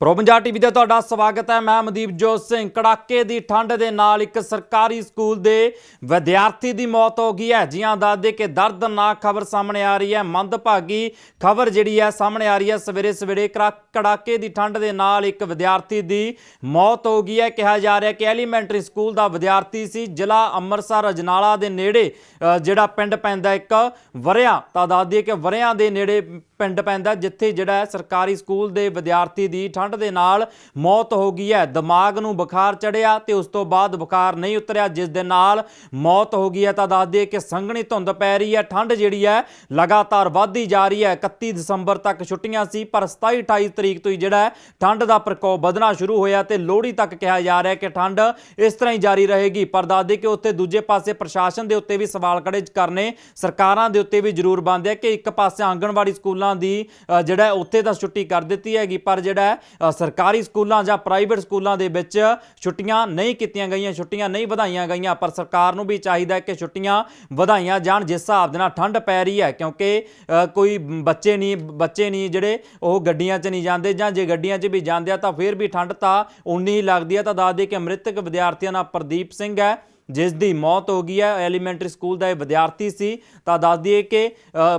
ਪ੍ਰੋਪੰਜਾ TV ਤੇ ਤੁਹਾਡਾ ਸਵਾਗਤ ਹੈ। ਮੈਂ ਮਨਦੀਪਜੋਤ ਸਿੰਘ। ਕੜਾਕੇ ਦੀ ਠੰਡ ਦੇ ਨਾਲ ਇੱਕ ਸਰਕਾਰੀ ਸਕੂਲ ਦੇ ਵਿਦਿਆਰਥੀ ਦੀ ਮੌਤ ਹੋ ਗਈ ਹੈ। ਜੀਆਂ ਦੱਸਦੇ ਕਿ ਦਰਦਨਾਕ ਖਬਰ ਸਾਹਮਣੇ ਆ ਰਹੀ ਹੈ। ਮੰਦਭਾਗੀ ਖਬਰ ਜਿਹੜੀ ਹੈ ਸਾਹਮਣੇ ਆ ਰਹੀ ਹੈ। ਸਵੇਰੇ ਸਵੇਰੇ ਕੜਾ- ਕੜਾਕੇ ਦੀ ਠੰਡ ਦੇ ਨਾਲ ਇੱਕ ਵਿਦਿਆਰਥੀ ਦੀ ਮੌਤ ਹੋ ਗਈ ਹੈ। ਕਿਹਾ ਜਾ ਰਿਹਾ ਕਿ ਐਲੀਮੈਂਟਰੀ ਸਕੂਲ ਦਾ ਵਿਦਿਆਰਥੀ ਸੀ। ਜ਼ਿਲ੍ਹਾ ਅੰਮ੍ਰਿਤਸਰ ਅਜਨਾਲਾ ਦੇ ਨੇੜੇ ਜਿਹੜਾ ਪਿੰਡ ਪੈਂਦਾ ਇੱਕ ਵਰਿਆ, ਤਾਂ ਦੱਸ ਕਿ ਵਰਿਆਂ ਦੇ ਨੇੜੇ ਪਿੰਡ ਪੈਂਦਾ ਜਿੱਥੇ ਜਿਹੜਾ ਸਰਕਾਰੀ ਸਕੂਲ ਦੇ ਵਿਦਿਆਰਥੀ ਦੀ ਠੰਡ ਦੇ ਨਾਲ ਮੌਤ ਹੋ ਗਈ ਹੈ। ਦਿਮਾਗ ਨੂੰ ਬੁਖਾਰ ਚੜਿਆ ਤੇ ਉਸ ਤੋਂ ਬਾਅਦ ਬੁਖਾਰ ਨਹੀਂ ਉਤਰਿਆ, ਜਿਸ ਦੇ ਨਾਲ ਮੌਤ ਹੋ ਗਈ ਹੈ। ਤਾਂ ਦੱਸ ਦਈਏ ਕਿ ਸੰਘਣੀ ਧੁੰਦ ਪੈ ਰਹੀ ਹੈ, ਠੰਡ ਜਿਹੜੀ ਹੈ ਲਗਾਤਾਰ ਵੱਧਦੀ ਜਾ ਰਹੀ ਹੈ। 31 ਦਸੰਬਰ ਤੱਕ ਛੁੱਟੀਆਂ ਸੀ, ਪਰ 27 28 ਤਰੀਕ ਤੋਂ ਹੀ ਜਿਹੜਾ ਠੰਡ ਦਾ ਪ੍ਰਕੋਪ ਵਧਣਾ ਸ਼ੁਰੂ ਹੋਇਆ ਤੇ ਲੋਹੜੀ ਤੱਕ ਕਿਹਾ ਜਾ ਰਿਹਾ ਕਿ ਠੰਡ ਇਸ ਤਰ੍ਹਾਂ ਹੀ ਜਾਰੀ ਰਹੇਗੀ। ਪਰ ਦੱਸ ਦਈਏ ਕਿ ਉੱਥੇ ਦੂਜੇ ਪਾਸੇ ਪ੍ਰਸ਼ਾਸਨ ਦੇ ਉੱਤੇ ਵੀ ਸਵਾਲ ਖੜੇ ਕਰਨੇ ਸਰਕਾਰਾਂ ਦੇ ਉੱਤੇ ਵੀ ਜ਼ਰੂਰ ਬਣਦੇ ਹੈ ਕਿ ਇੱਕ ਪਾਸੇ ਆਂਗਣਵਾੜੀ ਸਕੂਲਾਂ ਦੀ ਜਿਹੜਾ ਉੱਥੇ ਤਾਂ ਛੁੱਟੀ ਕਰ ਦਿੱਤੀ ਹੈਗੀ, ਪਰ ਜਿਹੜਾ ਸਰਕਾਰੀ ਸਕੂਲਾਂ ਜਾਂ ਪ੍ਰਾਈਵੇਟ ਸਕੂਲਾਂ ਦੇ ਵਿੱਚ ਛੁੱਟੀਆਂ ਨਹੀਂ ਕੀਤੀਆਂ ਗਈਆਂ, ਛੁੱਟੀਆਂ ਨਹੀਂ ਵਧਾਈਆਂ ਗਈਆਂ, ਪਰ ਸਰਕਾਰ ਨੂੰ ਵੀ ਚਾਹੀਦਾ ਹੈ ਕਿ ਛੁੱਟੀਆਂ ਵਧਾਈਆਂ ਜਾਣ, ਜਿਸ ਹਿਸਾਬ ਦੇ ਨਾਲ ਠੰਡ ਪੈ ਰਹੀ ਹੈ, ਕਿਉਂਕਿ ਕੋਈ ਬੱਚੇ ਨਹੀਂ ਬੱਚੇ ਨਹੀਂ ਜਿਹੜੇ ਉਹ ਗੱਡੀਆਂ 'ਚ ਨਹੀਂ ਜਾਂਦੇ ਜਾਂ ਜੇ ਗੱਡੀਆਂ 'ਚ ਵੀ ਜਾਂਦੇ ਆ ਤਾਂ ਫਿਰ ਵੀ ਠੰਡ ਤਾਂ ਉਨੀ ਹੀ ਲੱਗਦੀ ਹੈ। ਤਾਂ ਦੱਸ ਦਈਏ ਕਿ ਮ੍ਰਿਤਕ ਵਿਦਿਆਰਥੀਆਂ ਨਾਲ ਪ੍ਰਦੀਪ ਸਿੰਘ ਹੈ ਜਿਸ ਦੀ ਮੌਤ ਹੋ ਗਈ ਹੈ ਐਲੀਮੈਂਟਰੀ ਸਕੂਲ ਦਾ ਇਹ ਵਿਦਿਆਰਥੀ ਸੀ। ਤਾਂ ਦੱਸ ਦਈਏ ਕਿ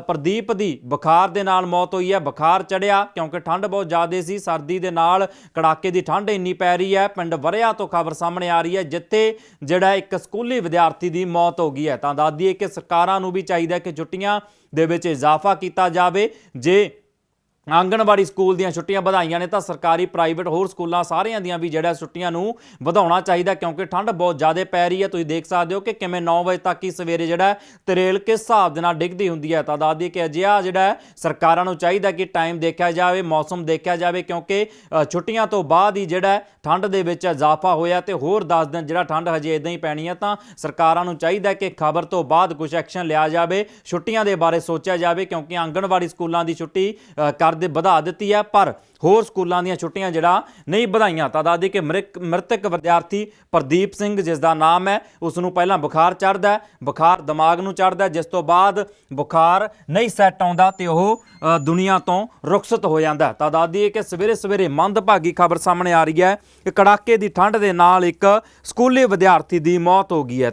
ਪ੍ਰਦੀਪ ਦੀ ਬੁਖਾਰ ਦੇ ਨਾਲ ਮੌਤ ਹੋਈ ਹੈ। ਬੁਖਾਰ ਚੜਿਆ ਕਿਉਂਕਿ ਠੰਡ ਬਹੁਤ ਜ਼ਿਆਦਾ ਸੀ। ਸਰਦੀ ਦੇ ਨਾਲ ਕੜਾਕੇ ਦੀ ਠੰਡ ਇੰਨੀ ਪੈ ਰਹੀ ਹੈ। ਪਿੰਡ ਵਰਿਆ ਤੋਂ ਖਬਰ ਸਾਹਮਣੇ ਆ ਰਹੀ ਹੈ, ਜਿੱਥੇ ਜਿਹੜਾ ਇੱਕ ਸਕੂਲੀ ਵਿਦਿਆਰਥੀ ਦੀ ਮੌਤ ਹੋ ਗਈ ਹੈ। ਤਾਂ ਦੱਸ ਦਈਏ ਕਿ ਸਰਕਾਰਾਂ ਨੂੰ ਵੀ ਚਾਹੀਦਾ ਕਿ ਛੁੱਟੀਆਂ ਦੇ ਵਿੱਚ ਇਜ਼ਾਫਾ ਕੀਤਾ ਜਾਵੇ। ਜੇ ਆਂਗਣਵਾੜੀ ਸਕੂਲ ਦੀਆਂ ਛੁੱਟੀਆਂ ਵਧਾਈਆਂ ਨੇ ਤਾਂ ਸਰਕਾਰੀ ਪ੍ਰਾਈਵੇਟ ਹੋਰ ਸਕੂਲਾਂ ਸਾਰਿਆਂ ਦੀਆਂ ਵੀ ਜਿਹੜਾ ਛੁੱਟੀਆਂ ਨੂੰ ਵਧਾਉਣਾ ਚਾਹੀਦਾ ਕਿਉਂਕਿ ਠੰਡ ਬਹੁਤ ਜ਼ਿਆਦਾ ਪੈ ਰਹੀ ਹੈ। ਤੁਸੀਂ ਦੇਖ ਸਕਦੇ ਹੋ ਕਿ ਕਿਵੇਂ 9 ਵਜੇ ਤੱਕ ਹੀ ਸਵੇਰੇ ਜਿਹੜਾ ਤਰੇਲ ਕਿਸ ਹਿਸਾਬ ਦੇ ਨਾਲ ਡਿੱਗਦੀ ਹੁੰਦੀ ਹੈ ਤਾਂ ਦੱਸਦੀ ਕਿ ਅਜਿਹਾ ਜਿਹੜਾ ਸਰਕਾਰਾਂ ਨੂੰ ਚਾਹੀਦਾ ਕਿ ਟਾਈਮ ਦੇਖਿਆ ਜਾਵੇ ਮੌਸਮ ਦੇਖਿਆ ਜਾਵੇ ਕਿਉਂਕਿ ਛੁੱਟੀਆਂ ਤੋਂ ਬਾਅਦ ਹੀ ਜਿਹੜਾ ਠੰਡ ਦੇ ਵਿੱਚ ਇਜ਼ਾਫਾ ਹੋਇਆ ਤੇ ਹੋਰ 10 ਦਿਨ ਜਿਹੜਾ ਠੰਡ ਹਜੇ ਇਦਾਂ ਹੀ ਪੈਣੀ ਹੈ ਤਾਂ ਸਰਕਾਰਾਂ ਨੂੰ ਚਾਹੀਦਾ ਕਿ ਖਬਰ ਤੋਂ ਬਾਅਦ ਕੁਝ ਐਕਸ਼ਨ ਲਿਆ ਜਾਵੇ। ਛੁੱਟੀਆਂ ਦੇ ਬਾਰੇ ਸੋਚਿਆ ਜਾਵੇ ਕਿਉਂਕਿ ਆਂਗਣਵਾੜੀ ਸਕੂਲਾਂ ਦੀ ਛੁੱਟੀ ਅ, ਕਰ ਦੇ ਵਧਾ ਦਿੱਤੀ ਹੈ ਪਰ ਹੋਰ ਸਕੂਲਾਂ ਦੀਆਂ ਛੁੱਟੀਆਂ ਜਿਹੜਾ ਨਹੀਂ ਵਧਾਈਆਂ। ਤਾਂ ਦੱਸਦੇ ਕਿ ਮ੍ਰਿਤਕ ਵਿਦਿਆਰਥੀ ਪ੍ਰਦੀਪ ਸਿੰਘ ਜਿਸ ਦਾ ਨਾਮ ਹੈ ਉਸ ਨੂੰ ਪਹਿਲਾਂ ਬੁਖਾਰ ਚੜਦਾ ਬੁਖਾਰ ਦਿਮਾਗ ਨੂੰ ਚੜਦਾ ਜਿਸ ਤੋਂ ਬਾਅਦ ਬੁਖਾਰ ਨਹੀਂ ਸੈੱਟ ਆਉਂਦਾ ਤੇ ਉਹ ਅ, ਦੁਨੀਆ ਤੋਂ ਰੁਖਸਤ ਹੋ ਜਾਂਦਾ ਤਾਂ ਦੱਸਦੀ ਕਿ ਸਵੇਰੇ ਸਵੇਰੇ ਮੰਦਭਾਗੀ ਖਬਰ ਸਾਹਮਣੇ ਆ ਰਹੀ ਹੈ ਕਿ ਕੜਾਕੇ ਦੀ ਠੰਡ ਦੇ ਨਾਲ ਇੱਕ ਸਕੂਲੀ ਵਿਦਿਆਰਥੀ ਦੀ ਮੌਤ ਹੋ ਗਈ ਹੈ।